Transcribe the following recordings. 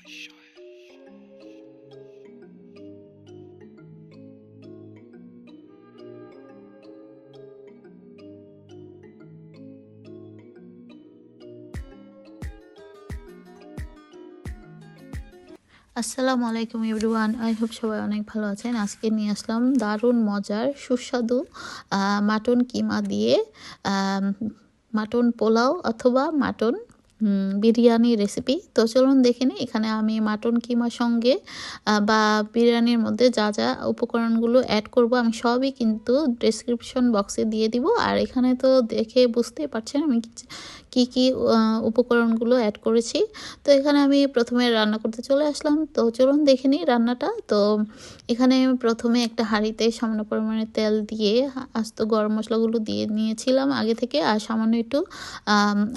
আসসালামু আলাইকুম everyone. I hope সবাই অনেক ভালো আছেন। আজকে নিয়ে আসলাম দারুণ মজার, সুস্বাদু মাটন কিমা দিয়ে মাটন পোলাও অথবা মাটন বিরিয়ানি রেসিপি তো চলুন দেখে নিই, এখানে আমি মাটন কিমা সঙ্গে বা বিরিয়ানির মধ্যে যা যা উপকরণগুলো অ্যাড করব, আমি সবই কিন্তু ডেসক্রিপশন বক্সে দিয়ে দিব। আর এখানে তো দেখে বুঝতেই পারছেন, আমি কি- কি উপকরণগুলো অ্যাড করেছি। তো এখানে আমি প্রথমে রান্না করতে চলে আসলাম। তো চলুন দেখে নিই রান্নাটা। তো এখানে আমি প্রথমে একটা হাঁড়িতে সামান্য পরিমাণে তেল দিয়ে আস্ত গরম মশলাগুলো দিয়ে নিয়েছিলাম আগে থেকে। আর সামান্য একটু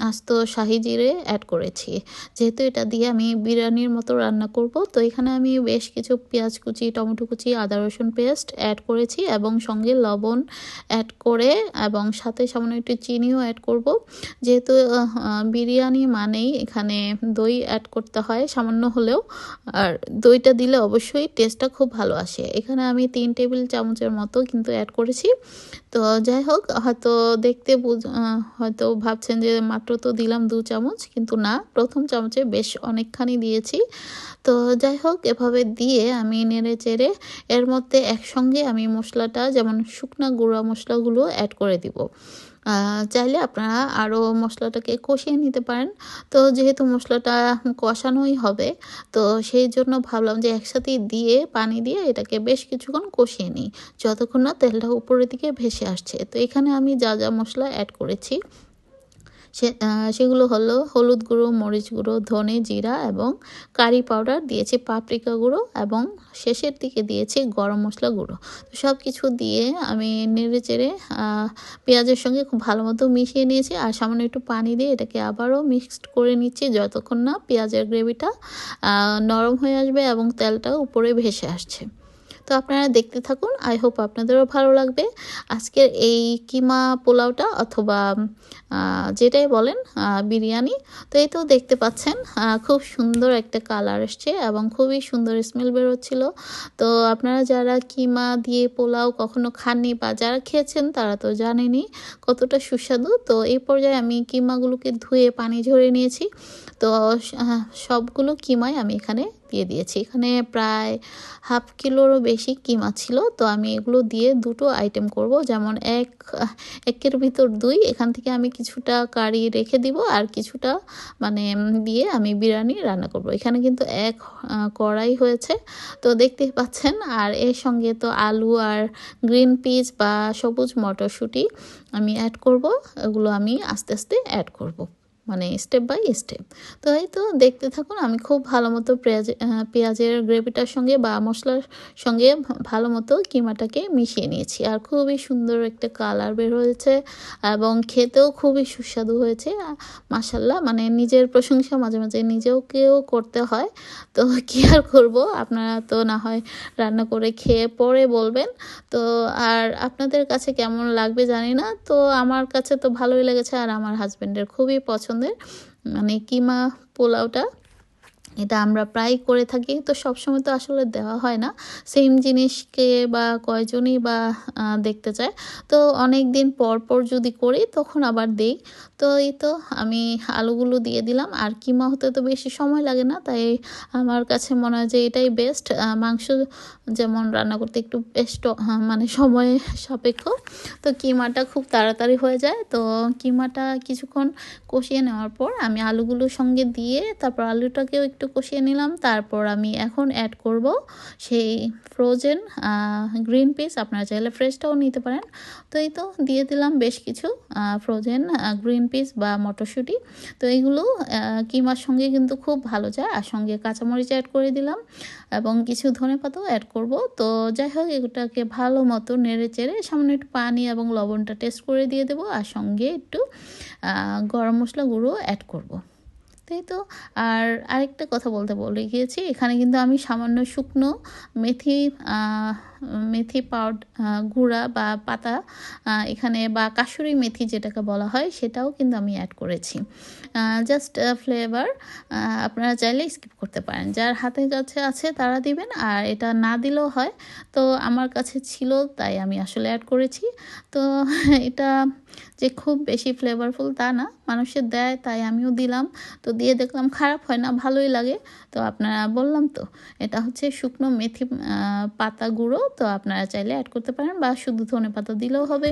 আস্ত শাহি জিরে অ্যাড করেছি। যেহেতু এটা দিয়ে আমি বিরিয়ানির মতো রান্না করব, তো এখানে আমি বেশ কিছু পেঁয়াজ কুচি, টমেটো কুচি, আদা রসুন পেস্ট অ্যাড করেছি এবং সঙ্গে লবণ অ্যাড করে এবং সাথে সামান্য একটু চিনিও অ্যাড করব। যেহেতু বিরিয়ানি মানেই এখানে দই অ্যাড করতে হয়, সামান্য হলেও। আর দইটা দিলে অবশ্যই টেস্টটা খুব ভালো আসে। এখানে আমি তিন টেবিল চামচের মতো কিন্তু অ্যাড করেছি। তো যাই হোক, হয়তো দেখতে বুঝ- হয়তো ভাবছেন যে মাত্র তো দিলাম দু চামচ, কিন্তু না, প্রথম চামচে বেশ অনেকখানি দিয়েছি। তো যাই হোক, এভাবে দিয়ে আমি নেড়ে চেড়ে এর মধ্যে একসঙ্গে আমি মশলাটা, যেমন শুকনা গুঁড়া মশলাগুলো অ্যাড করে দিব। চাইলে আপনারা আরও মশলাটাকে কষিয়ে নিতে পারেন। তো যেহেতু মশলাটা কষানোই হবে, তো সেই জন্য ভাবলাম যে একসাথে দিয়ে, পানি দিয়ে এটাকে বেশ কিছুক্ষণ কষিয়ে নিই। যতক্ষণ না তেলটা উপরের দিকে ভেসে আসছে। তো এখানে আমি যা যা মশলা অ্যাড করেছি সে সেগুলো হলো হলুদ গুঁড়ো, মরিচ গুঁড়ো, ধনে জিরা এবং কারি পাউডার দিয়েছি, পাপরিকা গুঁড়ো এবং শেষের দিকে দিয়েছি গরম মশলা গুঁড়ো। তো সব কিছু দিয়ে আমি নেড়ে চেড়ে পেঁয়াজের সঙ্গে খুব ভালো মতো মিশিয়ে নিয়েছি আর সামান্য একটু পানি দিয়ে এটাকে আবারও মিক্সড করে নিচ্ছি যতক্ষণ না পেঁয়াজের গ্রেভিটা নরম হয়ে আসবে এবং তেলটা উপরে ভেসে আসছে। তো আপনারা দেখতে থাকুন। আই হোপ আপনাদেরও ভালো লাগবে। আজকের এই কিমা পোলাওটা অথবা যেটাই বলেন বিরিয়ানি, তো এই তো দেখতে পাচ্ছেন খুব সুন্দর একটা কালার এসছে এবং খুবই সুন্দর স্মেল বেরোচ্ছিল। তো আপনারা যারা কিমা দিয়ে পোলাও কখনো খাননি বা যারা খেয়েছেন, তারা তো জানেনি কতটা সুস্বাদু। তো এই পর্যায়ে আমি কিমাগুলোকে ধুয়ে পানি ঝরে নিয়েছি। তো সবগুলো কিমাই আমি এখানে দিয়ে দিয়েছি। এখানে প্রায় হাফ কিলোরও বেশি কিমা ছিল। তো আমি এগুলো দিয়ে দুটো আইটেম করব। যেমন এক, একের ভিতর দুই। এখান থেকে আমি কিছুটা কারি রেখে দিব আর কিছুটা মানে দিয়ে আমি বিরিয়ানি রান্না করব। এখানে কিন্তু এক কড়াই হয়েছে। তো দেখতেই পাচ্ছেন, আর এর সঙ্গে তো আলু আর গ্রিন পিস বা সবুজ মটরশুঁটি আমি অ্যাড করব। এগুলো আমি আস্তে আস্তে অ্যাড করব। মানে স্টেপ বাই স্টেপ তো এই তো দেখতে থাকুন, আমি খুব ভালো মতো পেঁয়াজ পেঁয়াজের গ্রেভিটার সঙ্গে বা মশলার সঙ্গে ভালো মতো কিমাটাকে মিশিয়ে নিয়েছি। আর খুবই সুন্দর একটা কালার বের হয়েছে এবং খেতেও খুবই সুস্বাদু হয়েছে। মাসাল্লাহ মানে নিজের প্রশংসা মাঝে মাঝে নিজেওকেও করতে হয়। তো কি আর করব, আপনারা তো না হয় রান্না করে খেয়ে পরে বলবেন। তো আর আপনাদের কাছে কেমন লাগবে জানি না, তো আমার কাছে তো ভালোই লেগেছে আর আমার হাজব্যান্ডের খুবই পছন্দের। মানে কিমা পোলাওটা এটা আমরা প্রায় করে থাকি। তো সবসময় তো আসলে দেওয়া হয় না। সেম জিনিসকে বা কয়জনই বা দেখতে চায়। তো অনেক দিন পর পর যদি করি, তখন আবার দেই। তো এই তো আমি আলুগুলো দিয়ে দিলাম। আর কিমা হতে তো বেশি সময় লাগে না, তাই আমার কাছে মনে হয় যে এটাই বেস্ট মাংস যেমন রান্না করতে একটু বেস্ট মানে সময় সাপেক্ষ। তো কিমাটা খুব তাড়াতাড়ি হয়ে যায়। তো কিমাটা কিছুক্ষণ কষিয়ে নেওয়ার পর আমি আলুগুলোর সঙ্গে দিয়ে, তারপর আলুটাকেও একটু কষিয়ে নিলাম। তারপর আমি এখন অ্যাড করব সেই ফ্রোজেন গ্রিন পিস আপনারা চাইলে ফ্রেশটাও নিতে পারেন। তো এই তো দিয়ে দিলাম বেশ কিছু ফ্রোজেন গ্রিন পিস বা মটরশুঁটি। তো এইগুলো কিমার সঙ্গে কিন্তু খুব ভালো যায়। আর সঙ্গে কাঁচামরিচ অ্যাড করে দিলাম এবং কিছু ধনে পাতাও অ্যাড করব। তো যাই হোক এটাকে ভালো মতো নেড়ে চেড়ে সামান্য একটু পানি এবং লবণটা টেস্ট করে দিয়ে দেবো। আর সঙ্গে একটু গরম মশলা গুঁড়ো অ্যাড করব। তাই তো? আর আরেকটা কথা বলতে বলে গিয়েছি এখানে কিন্তু আমি সামান্য শুকনো মেথি মেথি পাউড গুঁড়া বা পাতা এখানে বা কাশুরি মেথি যেটাকে বলা হয়, সেটাও কিন্তু আমি অ্যাড করেছি। জাস্ট ফ্লেভার আপনারা চাইলে স্কিপ করতে পারেন। যার হাতের কাছে আছে তারা দিবেন, আর এটা না দিলেও হয়। তো আমার কাছে ছিল, তাই আমি আসলে অ্যাড করেছি। তো এটা যে খুব বেশি ফ্লেভারফুল তা না, মানুষের দেয়, তাই আমিও দিলাম। তো দিয়ে দেখলাম খারাপ হয় না, ভালোই লাগে। তো আপনারা বললাম তো, এটা হচ্ছে শুকনো মেথি পাতা গুঁড়ো তো আপনারা চাইলে অ্যাড করতে পারেন বা শুধু ধনে পাতা দিলেও হবে।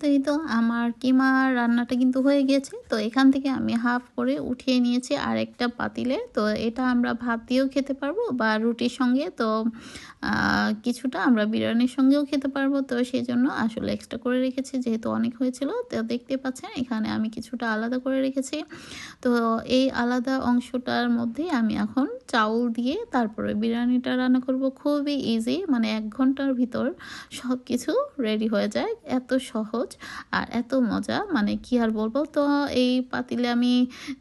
তো এই তো আমার কিমা রান্নাটা কিন্তু হয়ে গেছে। তো এখান থেকে আমি হাফ করে উঠিয়ে নিয়েছি আর একটা পাতিলে। তো এটা আমরা ভাত দিয়েও খেতে পারব বা রুটির সঙ্গে। তো কিছুটা আমরা বিরিয়ানির সঙ্গেও খেতে পারব। তো সেই জন্য আসলে এক্সট্রা করে রেখেছি, যেহেতু অনেক হয়েছিল। তো দেখতে পাচ্ছেন, এখানে আমি কিছুটা আলাদা করে রেখেছি। তো এই আলাদা অংশটার মধ্যে আমি এখন চাউল দিয়ে তারপরে বিরিয়ানিটা রান্না করব। খুবই ইজি মানে এক ঘণ্টার ভিতর সব কিছু রেডি হয়ে যায়। এত সহজ আর এত মজা মানে কি আর বলব? তো এই পাতিলে আমি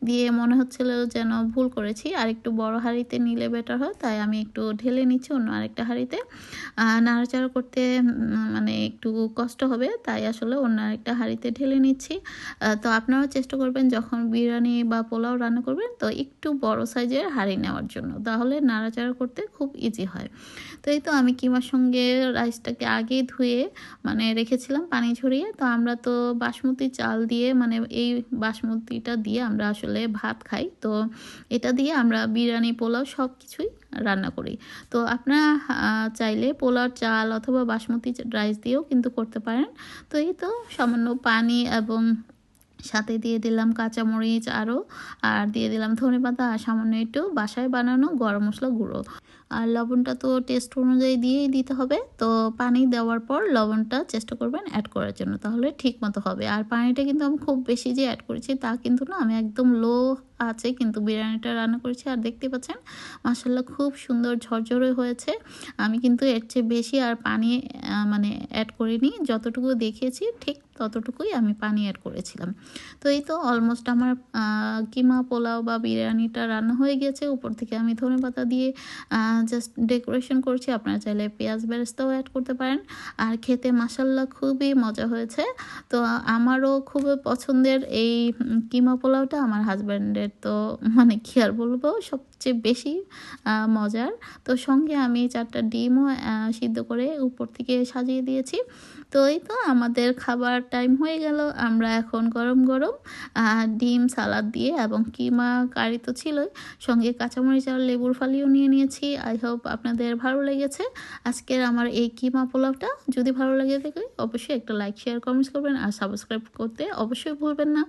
দিয়ে মনে হচ্ছিল যেন ভুল করেছি। আর একটু বড় হাঁড়িতে নিলে বেটার হয়, তাই আমি একটু ঢেলে নিচ্ছি অন্য আরেকটা হাঁড়িতে। নাড়াচাড়া করতে মানে একটু কষ্ট হবে, তাই আসলে অন্য আরেকটা হাঁড়িতে ঢেলে নিচ্ছি। তো আপনারাও চেষ্টা করবেন যখন বিরিয়ানি বা পোলাও রান্না করবেন, তো একটু বড় সাইজের হাঁড়ি নেওয়ার জন্য। তাহলে নাড়াচাড়া করতে খুব ইজি হয়। তো এই তো আমি কিমার সঙ্গে রাইসটাকে আগে ধুয়ে মানে রেখেছিলাম পানি ঝরিয়ে তো আমরা তো বাসমতি চাল দিয়ে মানে এই বাসমতিটা দিয়ে আমরা আসলে ভাত খাই। তো এটা দিয়ে আমরা বিরিয়ানি, পোলাও সব কিছুই রান্না করি। তো আপনারা চাইলে পোলাও চাল অথবা বাসমতি রাইস দিয়েও কিন্তু করতে পারেন। তো এই তো সামান্য পানি এবং সাথে দিয়ে দিলাম কাঁচামরিচ আরও, আর দিয়ে দিলাম ধনে পাতা আর সামান্য একটু বাসায় বানানো গরম মশলা গুঁড়ো। আর লবণটা তো টেস্ট অনুযায়ী দিয়েই দিতে হবে। তো পানি দেওয়ার পর লবণটা চেষ্টা করবেন অ্যাড করার জন্য, তাহলে ঠিক মতো হবে। আর পানিটা কিন্তু আমি খুব বেশি যে অ্যাড করেছি তা কিন্তু না, আমি একদম লো আছে, কিন্তু বিরিয়ানিটা রান্না করেছি আর দেখতে পাচ্ছেন মাসাল্লাহ খুব সুন্দর ঝরঝরে হয়েছে। আমি কিন্তু এর চেয়ে বেশি আর পানি মানে অ্যাড করিনি, যতটুকু দেখিয়েছি ঠিক ততটুকুই আমি পানি অ্যাড করেছিলাম। তো এই তো অলমোস্ট আমার কিমা পোলাও বা বিরিয়ানিটা রান্না হয়ে গেছে। উপর থেকে আমি ধনে পাতা দিয়ে জাস্ট ডেকোরেশন করছি। আপনারা চাইলে পেঁয়াজ বেরেস্তাও অ্যাড করতে পারেন। আর খেতে মাসাল্লাহ খুবই মজা হয়েছে। তো আমারও খুব পছন্দের এই কিমা পোলাওটা আমার হাজব্যান্ডের তো মানে কি আর বলব, সবচেয়ে বেশি মজার। তো সঙ্গে আমি চারটা ডিমও সিদ্ধ করে উপর থেকে সাজিয়ে দিয়েছি। তো এই তো আমাদের খাবার টাইম হয়ে গেল। আমরা এখন গরম গরম ডিম, সালাদ দিয়ে এবং কিমা কারি তো ছিলই, সঙ্গে কাঁচামরিচ আর লেবুর ফালিও নিয়ে নিয়েছি। আই হোপ আপনাদের ভালো লেগেছে। আজকের আমার এই কিমা পোলাওটা। যদি ভালো লাগে থাকে অবশ্যই একটা লাইক শেয়ার কমেন্টস করবেন। আর সাবস্ক্রাইব করতে অবশ্যই ভুলবেন না।